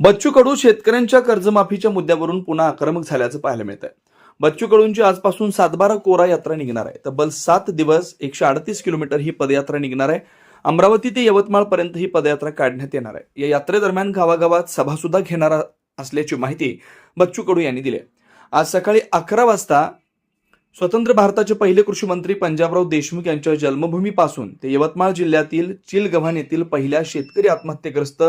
बच्चू कडू शेतकऱ्यांच्या कर्जमाफीच्या मुद्द्यावरून पुन्हा आक्रमक झाल्याचं पाहायला मिळत आहे बच्चू कडूंची आजपासून सातबारा कोरा यात्रा निघणार आहे. तब्बल सात दिवस एकशे अडतीस किलोमीटर ही पदयात्रा निघणार आहे. अमरावती ते यवतमाळ पर्यंत ही पदयात्रा काढण्यात येणार आहे. या यात्रेदरम्यान गावागावात सभा सुद्धा घेणार असल्याची माहिती बच्चू कडू यांनी दिली आज सकाळी अकरा वाजता स्वतंत्र भारताचे पहिले कृषी मंत्री पंजाबराव देशमुख यांच्या जन्मभूमीपासून ते यवतमाळ जिल्ह्यातील चिलगव्हाण येथील पहिल्या शेतकरी आत्महत्येग्रस्त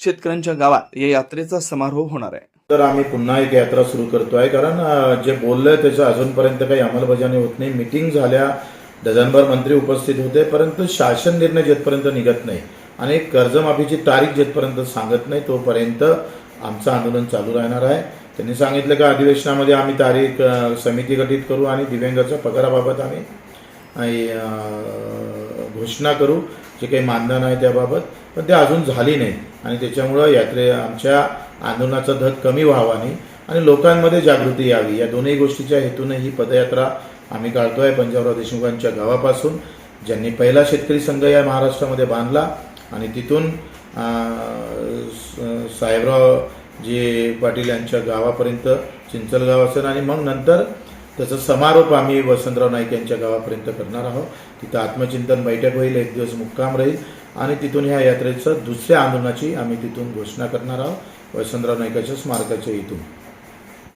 शेतकऱ्यांच्या गावात या यात्रेचा समारोह होणार आहे. तर आम्ही पुन्हा एक यात्रा सुरू करतोय कारण जे बोललंय त्याचं अजूनपर्यंत काही अंमलबजावणी होत नाही. मिटिंग झाल्या डझनभर मंत्री उपस्थित होते परंतु शासन निर्णय जेथपर्यंत निघत नाही आणि कर्जमाफीची तारीख जेथपर्यंत सांगत नाही तोपर्यंत आमचं आंदोलन चालू राहणार आहे. त्यांनी सांगितलं का अधिवेशनामध्ये आम्ही तारीख समिती गठीत करू आणि दिव्यांगाच्या पगाराबाबत आम्ही घोषणा करू जे काही मानधन आहे त्याबाबत पण ते अजून झाली नाही. आणि त्याच्यामुळं यात्रे आमच्या आंदोलनाचा धग कमी व्हावा नाही आणि लोकांमध्ये जागृती यावी. या दोन्ही गोष्टीच्या हेतूने ही पदयात्रा आम्ही काढतोय पंजाबराव देशमुखांच्या गावापासून ज्यांनी पहिला शेतकरी संघ या महाराष्ट्रामध्ये बांधला आणि तिथून स- साहेबराव जे पाटील यांच्या गावापर्यंत चिंचलगाव असेल आणि मग नंतर त्याचा समारोप आम्ही वसंतराव नाईक यांच्या गावापर्यंत करणार आहोत. तिथं आत्मचिंतन बैठक होईल एक दिवस मुक्काम राहील आणि तिथून ह्या यात्रेचं दुसऱ्या आंदोलनाची आम्ही तिथून घोषणा करणार आहोत वसंतराव नाईकाच्या स्मारकाच्या इथून.